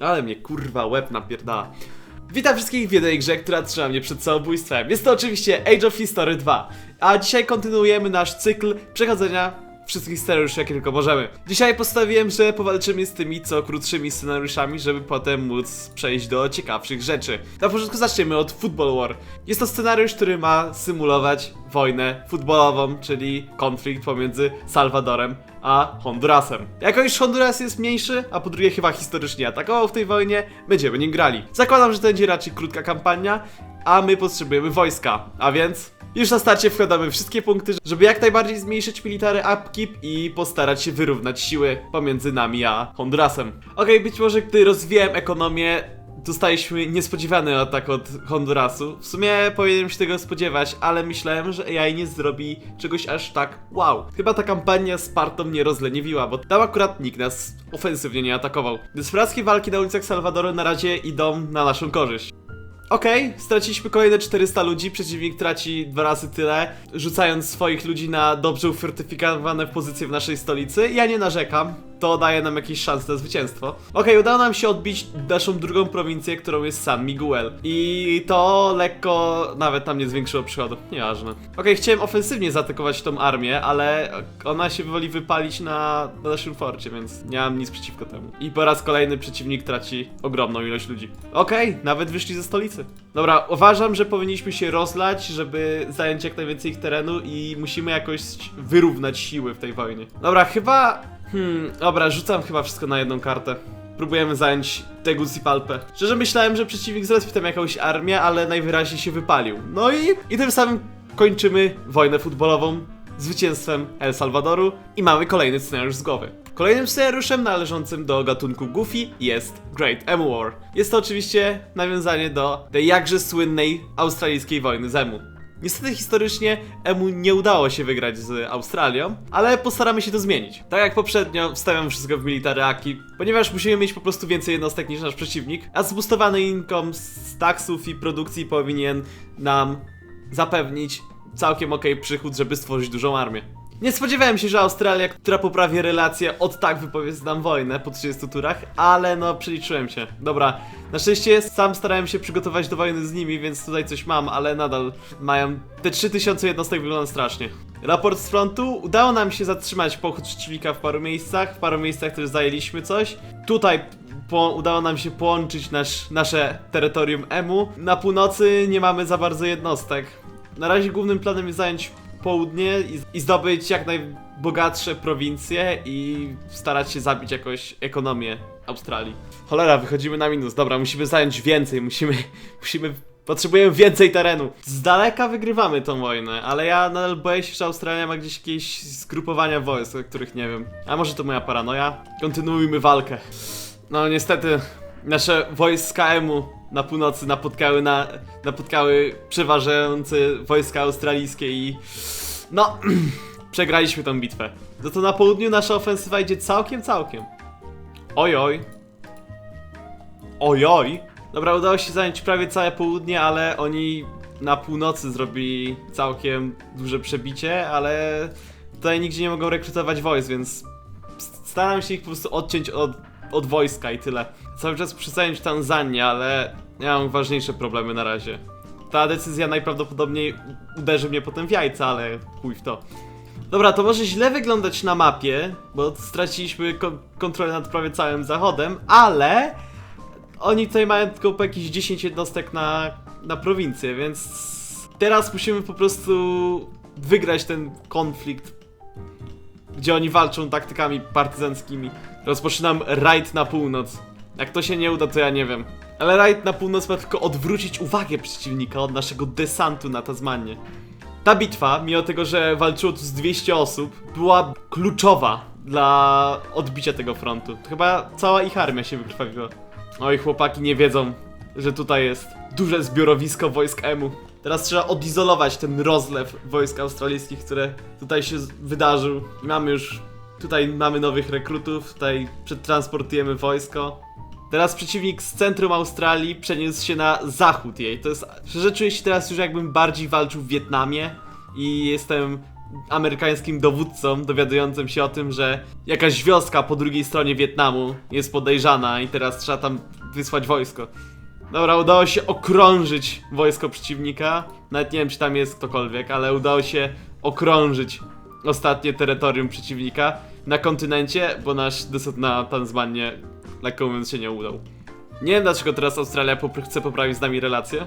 Ale mnie kurwa łeb napierdala. Witam wszystkich w jednej grze, która trzyma mnie przed samobójstwem. Jest to oczywiście Age of History 2. A dzisiaj kontynuujemy nasz cykl przechodzenia wszystkich scenariuszy, jakie tylko możemy. Dzisiaj postawiłem, że powalczymy z tymi co krótszymi scenariuszami, żeby potem móc przejść do ciekawszych rzeczy. Na początku zaczniemy od Football War. Jest to scenariusz, który ma symulować wojnę futbolową, czyli konflikt pomiędzy Salwadorem a Hondurasem. Jako iż Honduras jest mniejszy, a po drugie chyba historycznie atakował w tej wojnie, będziemy nim grali. Zakładam, że to będzie raczej krótka kampania, a my potrzebujemy wojska, a więc już na starcie wkładamy wszystkie punkty, żeby jak najbardziej zmniejszyć military upkeep i postarać się wyrównać siły pomiędzy nami a Hondurasem. Okej, być może gdy rozwijałem ekonomię, dostaliśmy niespodziewany atak od Hondurasu. W sumie powinienem się tego spodziewać, ale myślałem, że AI nie zrobi czegoś aż tak wow. Chyba ta kampania z Partą mnie rozleniwiła, bo tam akurat nikt nas ofensywnie nie atakował. Desperackie walki na ulicach Salwadoru na razie idą na naszą korzyść. Okej, straciliśmy kolejne 400 ludzi, przeciwnik traci dwa razy tyle, rzucając swoich ludzi na dobrze ufortyfikowane pozycje w naszej stolicy. Ja nie narzekam, to daje nam jakieś szanse na zwycięstwo. Okej, udało nam się odbić naszą drugą prowincję, którą jest San Miguel. I to lekko nawet nam nie zwiększyło przychodów, nieważne. Okej, chciałem ofensywnie zaatakować tą armię, ale ona się woli wypalić na, na naszym forcie, więc nie mam nic przeciwko temu. I po raz kolejny przeciwnik traci ogromną ilość ludzi. Okej, nawet wyszli ze stolicy. Dobra, uważam, że powinniśmy się rozlać, żeby zająć jak najwięcej ich terenu i musimy jakoś wyrównać siły w tej wojnie. Dobra, chyba... Hmm, dobra, rzucam chyba wszystko na jedną kartę. Próbujemy zająć Tegucigalpę. Szczerze myślałem, że przeciwnik zrespi tam jakąś armię, ale najwyraźniej się wypalił. No i, i tym samym kończymy wojnę futbolową zwycięstwem El Salwadoru i mamy kolejny scenariusz z głowy. Kolejnym scenariuszem należącym do gatunku Goofy jest Great Emu War. Jest to oczywiście nawiązanie do tej jakże słynnej australijskiej wojny z Emu. Niestety historycznie Emu nie udało się wygrać z Australią, ale postaramy się to zmienić. Tak jak poprzednio, wstawiam wszystko w military aki, ponieważ musimy mieć po prostu więcej jednostek niż nasz przeciwnik, a zboostowany income z taksów i produkcji powinien nam zapewnić całkiem okej przychód, żeby stworzyć dużą armię. Nie spodziewałem się, że Australia, która poprawi relacje, od tak wypowie nam wojnę po 30 turach, ale no przeliczyłem się. Dobra, na szczęście sam starałem się przygotować do wojny z nimi, więc tutaj coś mam, ale nadal mają te 3000 jednostek wygląda strasznie. Raport z frontu. Udało nam się zatrzymać pochód przeciwnika w paru miejscach, w paru miejscach też zajęliśmy coś. Tutaj po, udało nam się połączyć nasz, nasze terytorium EMU. Na północy nie mamy za bardzo jednostek. Na razie głównym planem jest zająć południe i, i zdobyć jak najbogatsze prowincje i starać się zabić jakoś ekonomię Australii. Cholera, wychodzimy na minus. Dobra, musimy zająć więcej, musimy, musimy Potrzebujemy więcej terenu. Z daleka wygrywamy tą wojnę, ale ja nadal boję się, że Australia ma gdzieś jakieś zgrupowania wojsk, o których nie wiem. A może to moja paranoja? Kontynuujmy walkę. No niestety, nasze wojska EMU na północy napotkały, na, napotkały przeważające wojska australijskie i... No, przegraliśmy tą bitwę. No to na południu nasza ofensywa idzie całkiem, całkiem. Oj, oj. Oj, oj. Dobra, udało się zająć prawie całe południe, ale oni na północy zrobili całkiem duże przebicie, ale tutaj nigdzie nie mogą rekrutować wojsk, więc staram się ich po prostu odciąć od, od wojska i tyle. Cały czas chcę zająć Tanzanię, ale ja mam ważniejsze problemy na razie. Ta decyzja najprawdopodobniej uderzy mnie potem w jajca, ale chuj w to. Dobra, to może źle wyglądać na mapie, bo straciliśmy ko- kontrolę nad prawie całym zachodem, ale oni tutaj mają tylko po jakieś 10 jednostek na, na prowincję, więc teraz musimy po prostu wygrać ten konflikt, gdzie oni walczą taktykami partyzanckimi. Rozpoczynam rajd na północ. Jak to się nie uda, to ja nie wiem. Ale rajd na północ ma tylko odwrócić uwagę przeciwnika od naszego desantu na Tasmanię. Ta bitwa, mimo tego, że walczyło tu z 200 osób, była kluczowa dla odbicia tego frontu. Chyba cała ich armia się wykrwawiła. Oj, chłopaki nie wiedzą, że tutaj jest duże zbiorowisko wojsk EMU. Teraz trzeba odizolować ten rozlew wojsk australijskich, które tutaj się wydarzył. Mamy już, tutaj mamy nowych rekrutów, tutaj przetransportujemy wojsko. Teraz przeciwnik z centrum Australii przeniósł się na zachód jej. To jest, szczerze czuję się teraz już jakbym bardziej walczył w Wietnamie i jestem amerykańskim dowódcom dowiadującym się o tym, że jakaś wioska po drugiej stronie Wietnamu jest podejrzana i teraz trzeba tam wysłać wojsko. Dobra, udało się okrążyć wojsko przeciwnika. Nawet nie wiem, czy tam jest ktokolwiek, ale udało się okrążyć ostatnie terytorium przeciwnika na kontynencie, bo nasz desant na Tanzmanię, lekko mówiąc, się nie udał. Nie wiem, dlaczego teraz Australia chce poprawić z nami relacje.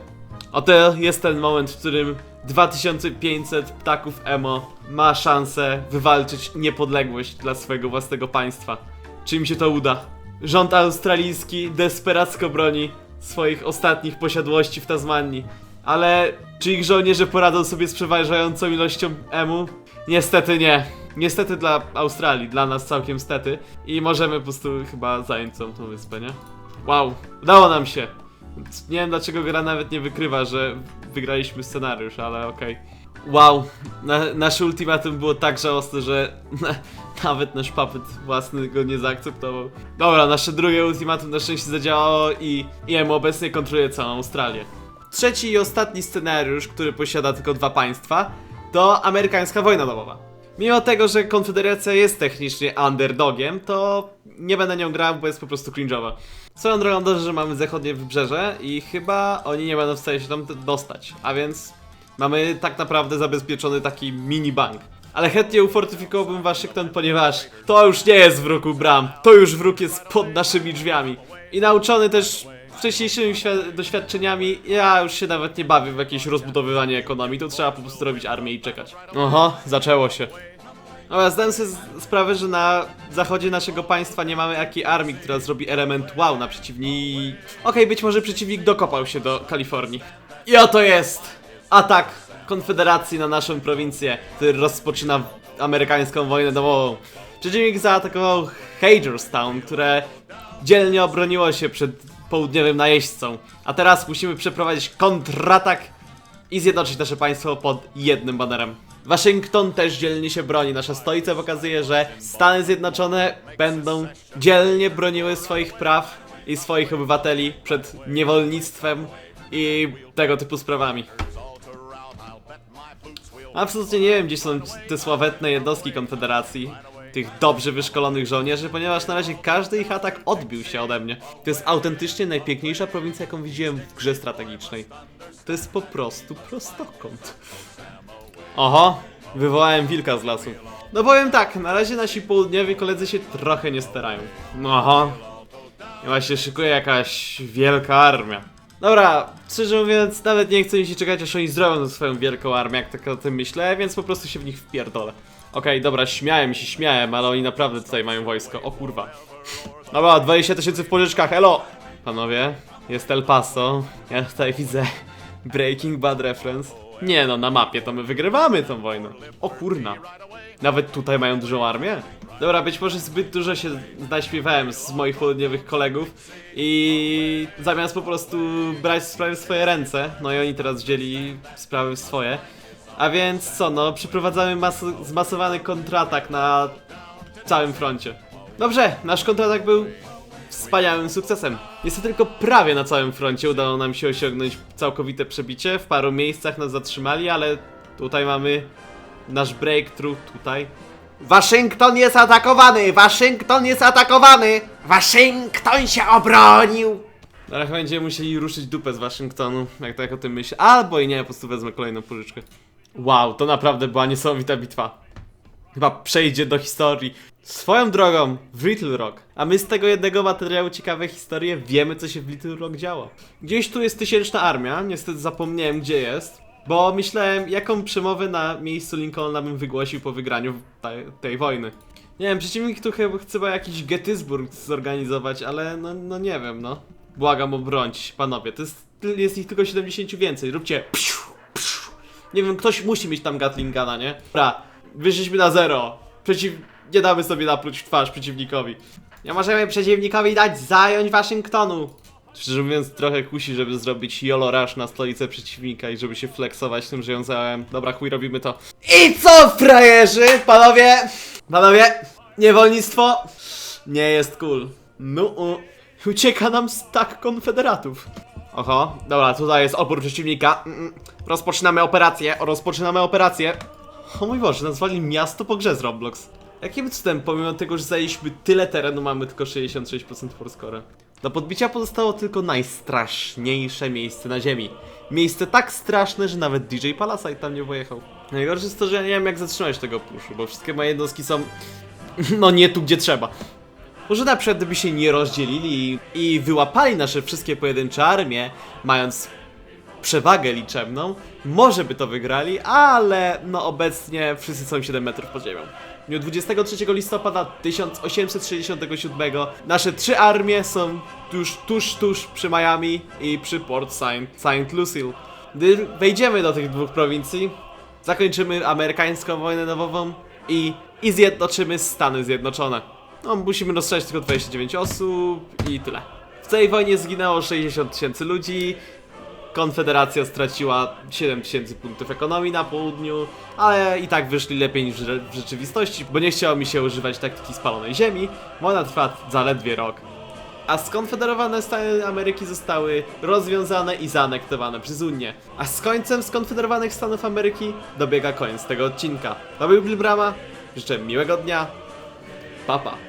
Oto jest ten moment, w którym 2500 ptaków emo ma szansę wywalczyć niepodległość dla swojego własnego państwa. Czy im się to uda? Rząd australijski desperacko broni swoich ostatnich posiadłości w Tasmanii. Ale czy ich żołnierze poradzą sobie z przeważającą ilością emu? Niestety nie. Niestety dla Australii, dla nas całkiem stety. I możemy po prostu chyba zająć całą tą wyspę, nie? Wow, udało nam się. Nie wiem dlaczego gra nawet nie wykrywa, że wygraliśmy scenariusz, ale okej. Wow, na, nasze ultimatum było tak żałosne, że nawet nasz papet własny go nie zaakceptował. Dobra, nasze drugie ultimatum na szczęście zadziałało i IM obecnie kontroluje całą Australię. Trzeci i ostatni scenariusz, który posiada tylko dwa państwa, to amerykańska wojna domowa. Mimo tego, że Konfederacja jest technicznie underdogiem, to nie będę nią grał, bo jest po prostu cringe'owa. Swoją drogą dobrze, że mamy zachodnie wybrzeże i chyba oni nie będą w stanie się tam dostać, a więc mamy tak naprawdę zabezpieczony taki mini bank. Ale chętnie ufortyfikowałbym Waszyngton, ponieważ to już nie jest wróg u bram, to już wróg jest pod naszymi drzwiami. I nauczony też wcześniejszymi świ- doświadczeniami, ja już się nawet nie bawię w jakieś rozbudowywanie ekonomii, tu trzeba po prostu robić armię i czekać. Oho, zaczęło się. Dobra, zdałem sobie sprawę, że na zachodzie naszego państwa nie mamy jakiej armii, która zrobi element wow na przeciwni... Okej, być może przeciwnik dokopał się do Kalifornii. I oto jest atak Konfederacji na naszą prowincję, który rozpoczyna amerykańską wojnę domową. Przeciwnik zaatakował Hagerstown, które dzielnie obroniło się przed południowym najeźdźcą. A teraz musimy przeprowadzić kontratak i zjednoczyć nasze państwo pod jednym banerem. Waszyngton też dzielnie się broni. Nasza stolica pokazuje, że Stany Zjednoczone będą dzielnie broniły swoich praw i swoich obywateli przed niewolnictwem i tego typu sprawami. Absolutnie nie wiem, gdzie są te sławetne jednostki Konfederacji, tych dobrze wyszkolonych żołnierzy, ponieważ na razie każdy ich atak odbił się ode mnie. To jest autentycznie najpiękniejsza prowincja, jaką widziałem w grze strategicznej. To jest po prostu prostokąt. Oho, wywołałem wilka z lasu. No powiem tak, na razie nasi południowi koledzy się trochę nie starają. No. I właśnie szykuje jakaś wielka armia. Dobra, szczerze mówiąc, nawet nie chcę mi się czekać, aż oni zrobią swoją wielką armię, jak tak o tym myślę, więc po prostu się w nich wpierdolę. Okej, dobra, śmiałem się, śmiałem, ale oni naprawdę tutaj mają wojsko. O kurwa. Dobra, 20 tysięcy w pożyczkach, elo! Panowie, jest El Paso. Ja tutaj widzę Breaking Bad reference. Nie no, na mapie to my wygrywamy tą wojnę. O kurna. Nawet tutaj mają dużą armię? Dobra, być może zbyt dużo się naśpiewałem z moich południowych kolegów i zamiast po prostu brać sprawy w swoje ręce, no i oni teraz wzięli sprawy w swoje. A więc co, no, przeprowadzamy mas zmasowany kontratak na całym froncie. Dobrze, nasz kontratak był wspaniałym sukcesem. Niestety tylko prawie na całym froncie udało nam się osiągnąć całkowite przebicie. W paru miejscach nas zatrzymali, ale tutaj mamy nasz breakthrough tutaj. Waszyngton jest atakowany! Waszyngton jest atakowany! Waszyngton się obronił! Ale chyba będziemy musieli ruszyć dupę z Waszyngtonu, jak tak o tym myślę. Albo i nie, po prostu wezmę kolejną pożyczkę. Wow, to naprawdę była niesamowita bitwa. Chyba przejdzie do historii. Swoją drogą, w Little Rock. A my z tego jednego materiału ciekawe historie wiemy, co się w Little Rock działo. Gdzieś tu jest tysięczna armia, niestety zapomniałem, gdzie jest. Bo myślałem, jaką przemowę na miejscu Lincolna bym wygłosił po wygraniu tej, wojny. Nie wiem, przeciwnik tu chyba chyba jakiś Gettysburg zorganizować, ale no, no nie wiem, no. Błagam, się, panowie. To jest, jest ich tylko 70 więcej. Róbcie. Psiu, psiu. Nie wiem, ktoś musi mieć tam Gatlingana, nie? Dobra, wyszliśmy na zero. Przeciw... Nie damy sobie napluć w twarz przeciwnikowi. Nie możemy przeciwnikowi dać zająć Waszyngtonu! Szczerze mówiąc, trochę kusi, żeby zrobić YOLO Rush na stolicę przeciwnika i żeby się flexować tym, że ją zająłem. Dobra, chuj, robimy to. I co, frajerzy? Panowie! Panowie, niewolnictwo nie jest cool. No, u. ucieka nam stak konfederatów. Oho, dobra, tutaj jest opór przeciwnika. Mm, mm. Rozpoczynamy operację, rozpoczynamy operację. O mój Boże, nazwali miasto po grze z Roblox. Jakim cudem, pomimo tego, że zajęliśmy tyle terenu, mamy tylko 66% forscore. Do podbicia pozostało tylko najstraszniejsze miejsce na ziemi. Miejsce tak straszne, że nawet DJ Palasite tam nie pojechał. Najgorsze jest to, że ja nie wiem jak zatrzymać tego puszu, bo wszystkie moje jednostki są... no nie tu, gdzie trzeba. Może na przykład gdyby się nie rozdzielili i wyłapali nasze wszystkie pojedyncze armie, mając przewagę liczebną, może by to wygrali, ale no obecnie wszyscy są 7 metrów pod ziemią. W dniu 23 listopada 1867 nasze trzy armie są tuż, tuż, tuż przy Miami i przy Port Saint, Saint Lucille. Gdy wejdziemy do tych dwóch prowincji, zakończymy amerykańską wojnę nową i, i zjednoczymy Stany Zjednoczone. No, musimy rozstrzelić tylko 29 osób i tyle. W całej wojnie zginęło 60 tysięcy ludzi, Konfederacja straciła 7 tysięcy punktów ekonomii na południu, ale i tak wyszli lepiej niż w rzeczywistości, bo nie chciało mi się używać taktyki spalonej ziemi. Wojna trwa zaledwie rok. A skonfederowane Stany Ameryki zostały rozwiązane i zaanektowane przez Unię. A z końcem skonfederowanych Stanów Ameryki dobiega koniec tego odcinka. To był Brama, życzę miłego dnia, papa.